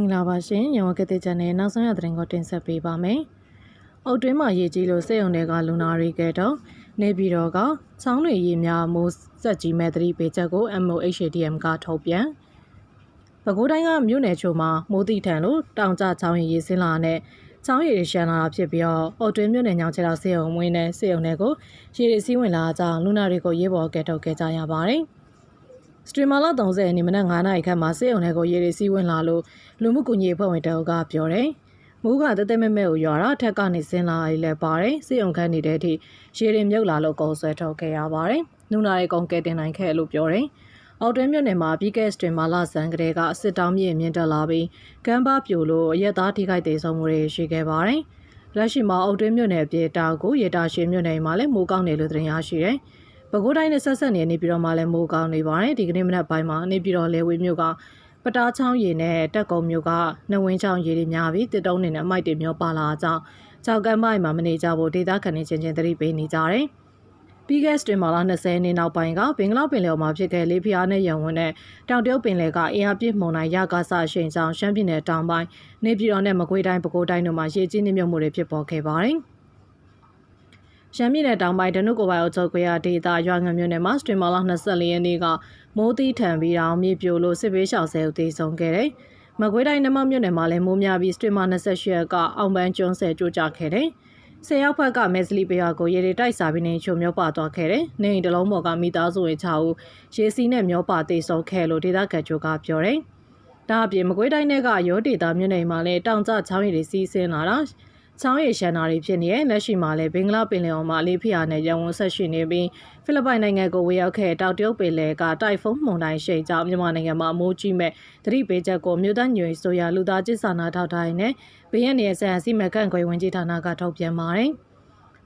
င်္ဂလာပါရှင်။ရောင်ကတဲ့ချန်နယ်နောက်ဆုံးရသတင်းကိုတင်ဆက်ပေးပါမယ်။အုတ်တွင်းမှာရေကြီးလို့စိတ်ုံတွေကလူနာတွေကတော့နေပြည်တော်ကချောင်းတွေရေများမိုးဆက်ကြီးမဲ့သတိပေးချက်ကို MOHDM ကထုတ်ပြန်။ပဲခူးတိုင်းကမြို့နယ်ချို့မှာမိုးတိထန်လို့တောင်ကျချောင်းရည်ရေစင်းလာနဲ့ချောင်းရည်တွေရှမ်းလာတာဖြစ်ပြီးတော့အုတ်တွင်းမြို့နယ်ညောင်ချေလောက်စေုံမွေးနဲ့စေုံတွေကိုရေတွေစီးဝင်လာကြလူနာတွေကိုရေးပေါ်ကဲထုတ်ခဲ့ကြရပါတယ်။ စတရီမာလာ30ရက်နေ့မနက်9:00နာရီခန့်မှာစေုံတွေကိုရေတွေစီးဝင်လာလို့လူမှုကူညီရေးအဖွဲ့ဝင်တအုပ်ကပြောတယ်။မိုးကတသက်မဲ့မဲ့ကိုရွာတာထက်ကနေဆင်းလာရည်လဲပါတယ်။စေုံခန်းနေတဲ့အထိရေတွေမြုပ်လာလို့ကုံဆွဲထုတ်ခဲ့ရပါတယ်။နူနာတွေကုံကဲတင်နိုင်ခဲ့လို့ပြောတယ်။အော်တွင်းမြို့နယ်မှာပြီးခဲ့စတရီမာလာဆန်ကလေးကအစစ်တောင်းမြင့်မြင့်တက်လာပြီးကမ်းပါပြိုလို့အရက်သားထိခိုက်သေးဆုံးမှုတွေရှိခဲ့ပါတယ်။လက်ရှိမှာအော်တွင်းမြို့နယ်ပြည်တာကိုရေတာရှိမြို့နယ်မှာလည်းမိုးကောင်းတယ်လို့သတင်းရရှိတယ်။ ပဲခူးတိုင်းနဲ့ဆက်ဆက်နေနေပြီးတော့မှလည်းမိုးကောင်းနေပါတယ်ဒီကနေ့မနက်ပိုင်းမှာနေပြီးတော့လေဝေမြို့ကပတားချောင်းရေနဲ့တက်ကုံမြို့ကနှဝင်းချောင်းရေတွေများပြီးတစ်တုံးနေနဲ့အမိုက်တွေမျောပါလာကြောင်းကြောက်ကမ်းမိုက်မှာမနေကြဖို့ဒေသခံတွေချင်းချင်းသတိပေးနေကြတယ်ပြီးခဲ့စတင်မာလာ20နှစ်နောက်ပိုင်းကဘင်္ဂလားပင်လယ်မှာဖြစ်ခဲ့လေးဖျားနဲ့ရံဝင်တဲ့တောင်တရုတ်ပင်လယ်ကအင်အားပြည့်မုန်တိုင်းရကားဆရှိန်ဆောင်ရှမ်းပြည်နယ်တောင်ပိုင်းနေပြည်တော်နဲ့မကွေးတိုင်းပဲခူးတိုင်းတို့မှာရေကြီးနှိမ့်မြုပ်မှုတွေဖြစ်ပေါ်ခဲ့ပါတယ်။ ရှမ်းပြည်နယ်တောင်ပိုင်းဒနုကိုပိုင်အုပ်ချုပ်ခွေရဒေသရွာငံမြို့နယ်မှာစတင်မာလာ24ရက်နေ့ကမိုးတီးထန်ပြီးတောင်မြေပြိုလို့စစ်ဘေးရှောင်ဆဲဦးသေဆုံးခဲ့တယ်။မကွေးတိုင်းနမမြို့နယ်မှာလည်းမိုးများပြီးစတင်မာ28ရက်ကအောင်ပန်းကျွန်းဆဲကြိုးကြခဲ့တယ်။ဆယ်ရောက်ဖက်ကမဲစလီပယာကိုရေတွေတိုက်စားပြီးနေချုံမျောပါသွားခဲ့တယ်။နေအိမ်တလုံးပေါ်ကမိသားစုဝင်6ဦးရေစီးနဲ့မျောပါသေဆုံးခဲ့လို့ဒေသခံချို့ကပြောတယ်။ဒါအပြင်မကွေးတိုင်းကရောဒေတာမြို့နယ်မှာလည်းတောင်ကျချောင်းရည်တွေစီးဆင်းလာတာ ချောင်းရည်ရှမ်းနာတွေဖြစ်နေတဲ့လက်ရှိမှာလည်းဘင်္ဂလားပင်လယ်အော်မှာအလေးဖျားနဲ့ရန်ဝန်ဆက်ရှိနေပြီးဖိလစ်ပိုင်နိုင်ငံကိုဝေရောက်ခဲ့တောက်တရုတ်ပင်လယ်ကတိုက်ဖုန်းမုန်တိုင်းရှိန်ကြောင့်မြန်မာနိုင်ငံမှာအမိုးကြီးမဲ့သတိပေးချက်ကိုမြို့သားညွေဆိုရလူသားကျစ်စာနာထောက်ထားရင်းနဲ့ဘင်းရနေဆန်အစီမကန့်ခွေဝင်ကြီးဌာနကထုတ်ပြန်ပါတယ်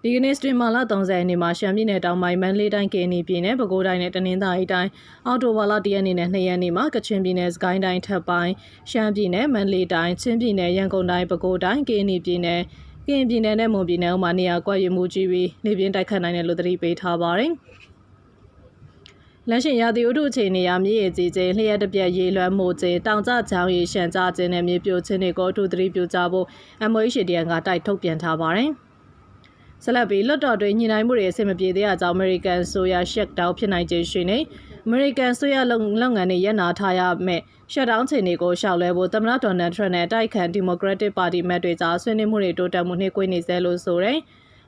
ဒီကနေ့စတရီမာလာ30ရက်နေ့မှာရှမ်းပြည်နယ်တောင်ပိုင်းမန္တလေးတိုင်းကင်းနီပြည်နယ်ပဲခူးတိုင်းနဲ့တနင်္သာရီတိုင်းအော်တိုဝါလာတရက်နေ့နဲ့2ရက်နေ့မှာကချင်ပြည်နယ်စကိုင်းတိုင်းထပ်ပိုင်းရှမ်းပြည်နယ်မန္တလေးတိုင်းချင်းပြည်နယ်ရန်ကုန်တိုင်းပဲခူးတိုင်းကင်းနီပြည်နယ် ကရင်ပြည်နယ်နဲ့မွန်ပြည်နယ်မှာနေရာကွက်ရမှုကြီးပြီးနေပြင်းတိုက်ခတ်နိုင်တယ်လို့သတိပေးထားပါတယ်။လက်ရှိရာသီဥတုအခြေအနေအရမြေရည်ကြီးခြင်းလျှက်တပြက်ရေလွှမ်းမှုခြင်းတောင်ကျချောင်းရေရှမ်းကျခြင်းနဲ့မြေပြိုခြင်းတွေကိုအထူးသတိပြုကြဖို့ MOHDN ကတိုက်ထုတ်ပြန်ထားပါတယ်။ဆက်လက်ပြီးလွတ်တော်တွင်ညှိနှိုင်းမှုတွေအဆင်မပြေသေးတဲ့အကြောင်း American ဆိုရ shut down ဖြစ်နိုင်ခြင်းရှိနေ American ဆိုရလုပ်ငန်းတွေရပ်နာထားရမယ့် shut down ခြေနေကိုရှောက်လဲဖို့သမ္မတဒေါ်နယ်ထရန့်နဲ့တိုက်ခံ Democratic Party မတ်တွေကြားဆွေးနွေးမှုတွေတိုးတက်မှုနှိကွေးနေစေလို့ဆိုရယ်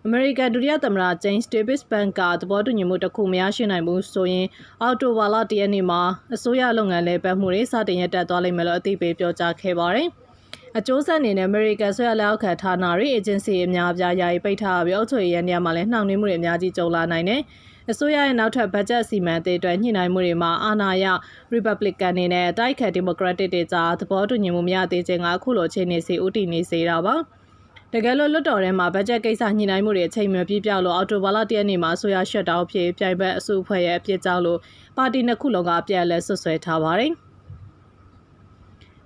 အမေရိကန်ဒုတိယသမ္မတ James Davis Bank ကသဘောတူညီမှုတစ်ခုမရရှိနိုင်ဘူးဆိုရင်အော်တိုဝါလာတရက်နေ့မှာအစိုးရလုပ်ငန်းလဲပတ်မှုတွေစတင်ရတက်သွားလိမ့်မယ်လို့အသိပေးပြောကြားခဲ့ပါတယ်။အကျိုးဆက်အနေနဲ့ American ဆွဲလက်အောက်ခံဌာနတွေ agency အများအပြားယာယီပိတ်ထားပြီးအုပ်ချုပ်ရေးရန်နေရာမှာလည်းနှောင့်နှေးမှုတွေအများကြီးကြုံလာနိုင်တယ်။ အစိုးရရဲ့နောက်ထပ်ဘတ်ဂျက်စီမံအသစ်အတွက်ညှိနှိုင်းမှုတွေမှာအာဏာရ Republican တွေနဲ့တိုက်ခိုက် Democratic တွေကြားသဘောတူညီမှုမရသေးခြင်းကအခုလိုအခြေအနေစီဥတည်နေစေတာပါ။တကယ်လို့လွတ်တော်ထဲမှာဘတ်ဂျက်ကိစ္စညှိနှိုင်းမှုတွေအချိန်မပြည့်ပြောက်လို့အော်တိုဘာလတရက်နေ့မှာဆိုရရှက်တောင်းဖြစ်ပြိုင်ဘက်အစုအဖွဲ့ရဲ့အပြစ်ကြောင့်လို့ပါတီနှစ်ခုလုံးကအပြက်အလဲဆွဆွဲထားပါတယ်။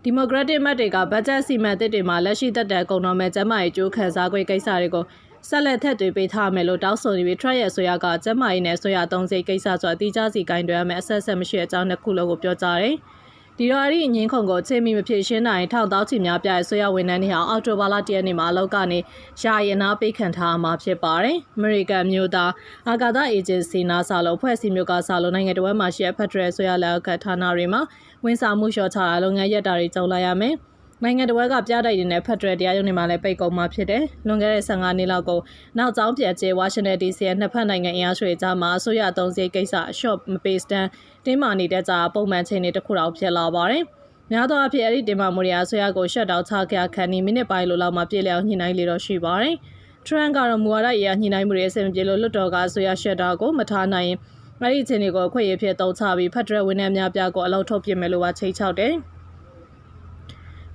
ဒီမိုကရက်တစ်မတ်တွေကဘတ်ဂျက်စီမံသစ်တွေမှာလက်ရှိသက်တမ်းကုန်တော့မဲ့ကျန်းမာရေးကြိုးခံစား권ကိစ္စတွေကို ဆက်လက်ထက်သွေးပေးထားမယ်လို့တောင်းဆိုနေပြီး Trump ရဲ့ဆိုရကကျန်းမာရေးနဲ့ဆိုရသုံးစိတ်ကိစ္စဆိုအတိအကျစီကိုင်းတွယ်ရမယ်အဆက်ဆက်မရှိတဲ့အကြောင်းတစ်ခုလုံးကိုပြောကြားတယ်။ဒီတော့အဲ့ဒီအငင်းခုံကိုချိန်မီမဖြစ်ရှင်းနိုင်ထောက်တောက်ချီများပြရဲ့ဆိုရဝန်ထမ်းတွေဟာအော်တိုဘာလတရက်နေ့မှာအလောက်ကနေယာယနာပေးခံထားမှာဖြစ်ပါတယ်။ American မျိုးသားအာကာသအေဂျင်စီ NASA လို့ဖွဲ့စည်းမျိုးကစလို့နိုင်ငံတော်မှာရှိတဲ့ Federal ဆိုရလက်အောက်ကဌာနတွေမှာဝန်ဆောင်မှုလျှော့ချတာလုပ်ငန်းရပ်တာတွေကြုံလာရမယ်။ နိုင်ငံတော်ကပြတိုက်တွေနဲ့ဖက်ဒရယ်တရားရုံးတွေမှာလည်းပိတ်ကုန်မှာဖြစ်တယ်။လွန်ခဲ့တဲ့15နှစ်လောက်ကိုနောက်ကျောင်းပြန်ကျဲဝါရှင်တန် DC ရဲ့နှစ်ဖက်နိုင်ငံအင်အားစုတွေကြားမှာအစိုးရအသုံးစရိတ်ကိစ္စ short မပေးစတန်တင်းမာနေတဲ့ကြားပုံမှန်ချိန်တွေတစ်ခုတော့ဖြစ်လာပါတယ်။များသောအားဖြင့်အဲ့ဒီတင်မာမှုတွေအစိုးရကိုရှက်တောက်ချခဲ့ခန်းနီမိနစ်ပိုင်းလိုလောက်မှပြည်လျောက်ညှိနှိုင်းလေတော့ရှိပါတယ်။ Trump ကတော့မူဝါဒရေးညှိနှိုင်းမှုတွေအဆင်ပြေလို့လွတ်တော်ကအစိုးရရှက်တာကိုမထားနိုင်အဲ့ဒီချင်းတွေကိုအခွင့်အရေးဖြစ်တုံးချပြီးဖက်ဒရယ်ဝန်ထမ်းများပြကိုအလောက်ထုတ်ပြမယ်လို့ပါချိတ်ချောက်တယ်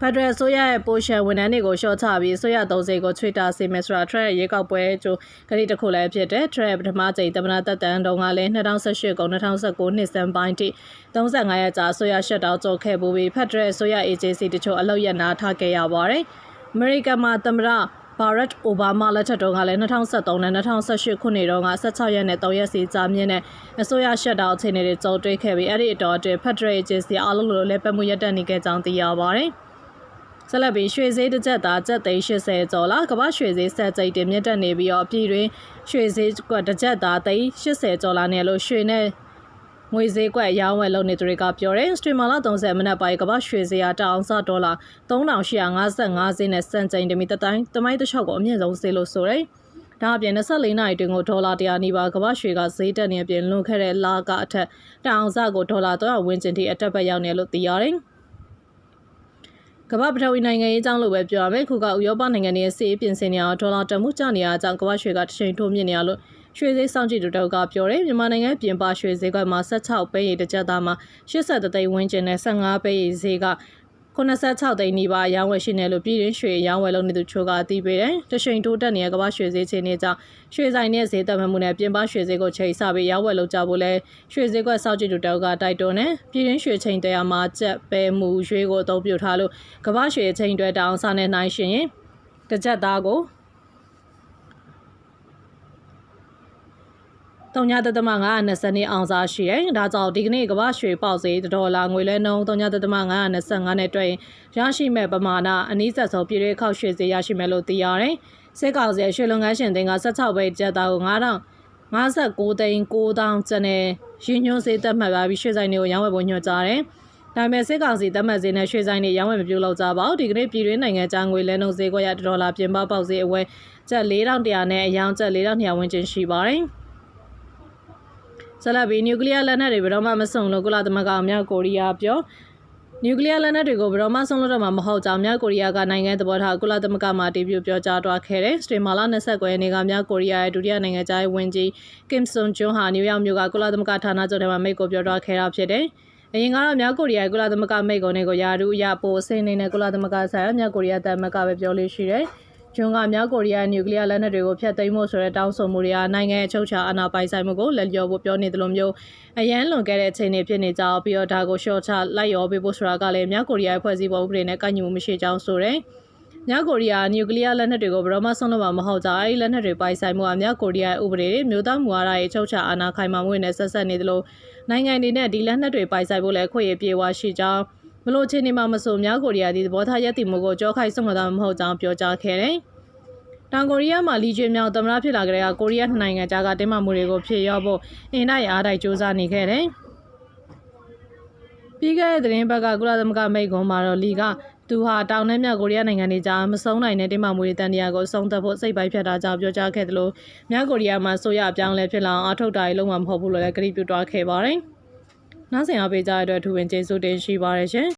ဖက်ဒရယ်ဆိုရရဲ့ပိုရှယ်ဝန်ထမ်းတွေကိုရှော့ချပြီးဆိုရသုံးစိကိုချွေတာစေမယ်ဆိုတာထရက်ရေကောက်ပွဲကျိုးကတိတစ်ခုလည်းဖြစ်တဲ့ထရက်ပထမကြိမ်တမနာတက်တန်းတုန်းကလည်း2018ကုန်2019နှစ်စံပိုင်းထိ35ရက်ကြာဆိုရရှက်တောက်ကြုံခဲ့ပူပြီးဖက်ဒရယ်ဆိုရအေဂျင်စီတချို့အလောက်ရနာထားခဲ့ရပါတယ်။အမေရိကန်မှာသမ္မတဘာရက်အိုဘားမားလက်ထက်တုန်းကလည်း2013နဲ့2018ခုနှစ်တုန်းက16ရက်နဲ့3ရက်စီကြာမြင့်တဲ့အစိုးရရှက်တောင်အခြေအနေတွေကြုံတွေ့ခဲ့ပြီးအဲ့ဒီအတော်အတွင်း Federal Agency အားလုံးလိုလည်းပတ်မှုရပ်တန့်နေခဲ့ကြောင်းသိရပါတယ်။ ဆက်လက်ပြီးရွှေဈေးတစ်ကြက်သားကြက်သိန်း80ကျော်လာကမ္ဘာရွှေဈေးဆက်ကြိတ်တင်မြင့်တက်နေပြီးတော့ပြည်တွင်ရွှေဈေးကွက်တစ်ကြက်သားသိန်း80ကျော်လာနေလို့ရွှေနဲ့ငွေဈေးကွက်ရောင်းဝယ်လုပ်နေသူတွေကပြောတယ်စတရီမာလာ30မိနစ်ပိုင်းကမ္ဘာရွှေဈေးကတအောင်စဒေါ်လာ3855ဈေးနဲ့စံချိန်တမီတတိုင်းတမိုင်းတစ်လျှောက်ကိုအမြင့်ဆုံးဈေးလို့ဆိုတယ်ဒါအပြင်24နာရီတွင်ကိုဒေါ်လာ100နီးပါးကမ္ဘာရွှေကဈေးတက်နေအပြင်လွန်ခဲ့တဲ့လကအထက်တအောင်စကိုဒေါ်လာ300ဝန်းကျင်ထိအတက်ဘက်ရောက်နေလို့သိရတယ် ကမ္ဘာပထဝီနိုင်ငံရေးအကြောင်းလို့ပဲပြောရမယ်ခုကဥရောပနိုင်ငံတွေရဲ့စီးပြင်ဆင်နေအောင်ဒေါ်လာတမှုကျနေရအကြောင်းကမ္ဘာရွှေကတစ်ချိန်ထိုးမြင့်နေရလို့ရွှေဈေးစောင့်ကြည့်သူတို့ကပြောတယ်မြန်မာနိုင်ငံပြင်ပရွှေဈေးကွက်မှာ16ပဲရည်တစ်ကြက်သားမှာ83သိန်းဝန်းကျင်နဲ့15ပဲရည်ဈေးက 86သိန်းနီးပါးရောင်းဝယ်ရှိနေလို့ပြည်တွင်းရွှေရောင်းဝယ်လုပ်နေသူချို့ကအသိပေးတယ်။တရှိန်တိုးတက်နေတဲ့ကမ္ဘာရွှေဈေးချင်းတွေကြောင့်ရွှေဆိုင်နဲ့ဈေးတက်မှမှုနဲ့ပြင်ပရွှေဈေးကိုချိန်ဆပြီးရောင်းဝယ်လုပ်ကြဖို့လဲရွှေဈေးကွက်စောင့်ကြည့်သူတောက်ကတိုက်တွန်းတယ်။ပြည်တွင်းရွှေချိန်တရားမှာကျက်ပဲမှုရွှေကိုအသုံးပြုထားလို့ကမ္ဘာရွှေချိန်တွေတောင်စားနဲ့နိုင်ရှင်ရင်တစ်ကြက်သားကို တုံညာတသမ920နှစ်အောင်စားရှိတယ်။ဒါကြောင့်ဒီကနေ့ကမ္ဘာရွှေပေါက်ဈေးဒေါ်လာငွေလဲနှုန်းတုံညာတသမ925နဲ့တွေ့ရင်ရရှိမဲ့ပမာဏအနည်းဆက်ဆုံးပြည်ရေးခောက်ရွှေဈေးရရှိမယ်လို့သိရတယ်။စစ်ကောင်စီရွှေလုံငန်းရှင်တင်က16ပဲကျပ်သားကို9000 59သိန်း9000ကျပ်နဲ့ရင်းညွှန်းဈေးတက်မှတ်ပါပြီးရွှေဆိုင်တွေကိုရောင်းဝယ်ဖို့ညွှန်ကြားတယ်။ဒါပေမဲ့စစ်ကောင်စီတက်မှတ်ဈေးနဲ့ရွှေဆိုင်တွေရောင်းဝယ်မပြုလုပ်ကြပါဘူး။ဒီကနေ့ပြည်တွင်းနိုင်ငံခြားငွေလဲနှုန်းဈေးကွက်ရဒေါ်လာပြင်ပပေါက်ဈေးအဝယ်ကျပ်4100နဲ့အယောင်ကျပ်4200ဝန်းကျင်ရှိပါတယ်။ ဆလဘီနျူကလ িয়ার လက်နက်တွေဘယ်တော့မှမဆုံလို့ကုလသမဂ္ဂမြောက်ကိုရီးယားပြောနျူကလ িয়ার လက်နက်တွေကိုဘယ်တော့မှဆုံးလို့တော့မှာမဟုတ်ကြောင်းမြောက်ကိုရီးယားကနိုင်ငံသဘောထားကုလသမဂ္ဂမှတည်ပြုပြောကြားတွားခဲ့တဲ့စတေမာလာ29ရက်နေ့ကမြောက်ကိုရီးယားရဲ့ဒုတိယနိုင်ငံသားဝန်ကြီးကင်ဆွန်ဂျွန်းဟာနယူးယောက်မြို့ကကုလသမဂ္ဂဌာနချုပ်ထဲမှာမိတ်ကိုပြောတွားခဲ့တာဖြစ်တယ်။အရင်ကတော့မြောက်ကိုရီးယားကုလသမဂ္ဂမိတ်ကုံတွေကိုယာဒူးရပို့အစိမ့်နေတဲ့ကုလသမဂ္ဂဆိုင်ရာမြောက်ကိုရီးယားတမကပဲပြောလို့ရှိတယ်။ ဂျွန်ကမြောက်ကိုရီးယားနျူကလ িয়ার လက်နက်တွေကိုဖျက်သိမ်းဖို့ဆိုတဲ့တောင်းဆိုမှုတွေကနိုင်ငံအချုပ်ချာအာဏာပိုင်ဆိုင်မှုကိုလက်လျော်ဖို့ပြောနေတယ်လို့မျိုးအရန်လွန်ခဲ့တဲ့အချိန်တွေဖြစ်နေကြပြီးတော့ဒါကိုရှော့ချလိုက်ရောပေးဖို့ဆိုတာကလည်းမြောက်ကိုရီးယားဖွဲ့စည်းပုံဥပဒေနဲ့ကိုက်ညီမှုမရှိကြောင်းဆိုတယ်။မြောက်ကိုရီးယားနျူကလ িয়ার လက်နက်တွေကိုဘယ်တော့မှဆုံးလို့မဟုတ်ကြ။အဲဒီလက်နက်တွေပိုင်ဆိုင်မှုကမြောက်ကိုရီးယားဥပဒေတွေမျိုးသားမူဝါဒရဲ့ချုပ်ချာအာဏာခိုင်မာမှုနဲ့ဆက်ဆက်နေတယ်လို့နိုင်ငံတွေနဲ့ဒီလက်နက်တွေပိုင်ဆိုင်ဖို့လည်းခွင့်ရပြေဝရှိကြောင်း မလို့ချင်းနေမှာမဆိုမြောက်ကိုရီးယားဒီသဘောထားရည်တည်မှုကိုကြောခိုက်ဆုံးမတာမဟုတ်ကြောင်းပြောကြားခဲ့တယ်။တောင်ကိုရီးယားမှာလီဂျွေမြောင်သမ္မတဖြစ်လာကြတဲ့ကကိုရီးယားနိုင်ငံကြားကတင်းမာမှုတွေကိုဖြေလျော့ဖို့အင်တိုက်အားတိုက်စ조사နေခဲ့တယ်။ပြီးခဲ့တဲ့သတင်းပတ်ကကုလသမဂ္ဂမိတ်ကွန်မှာတော့လီကသူဟာတောင်နဲ့မြောက်ကိုရီးယားနိုင်ငံတွေကြားမဆုံးနိုင်တဲ့တင်းမာမှုတွေတန်တရားကိုဆုံးသက်ဖို့စိတ်ပိုင်းဖြတ်တာကြောင့်ပြောကြားခဲ့တယ်လို့မြောက်ကိုရီးယားမှာဆိုရအပြောင်းလဲဖြစ်လာအောင်အထောက်တားလုံးဝမဟုတ်ဘူးလို့လည်းကြေညာပြသွားခဲ့ပါတယ်။နောက်ဆက်အပေးကြတဲ့အတွက်ထူဝင်ကျေးဇူးတင်ရှိပါတယ်ရှင်။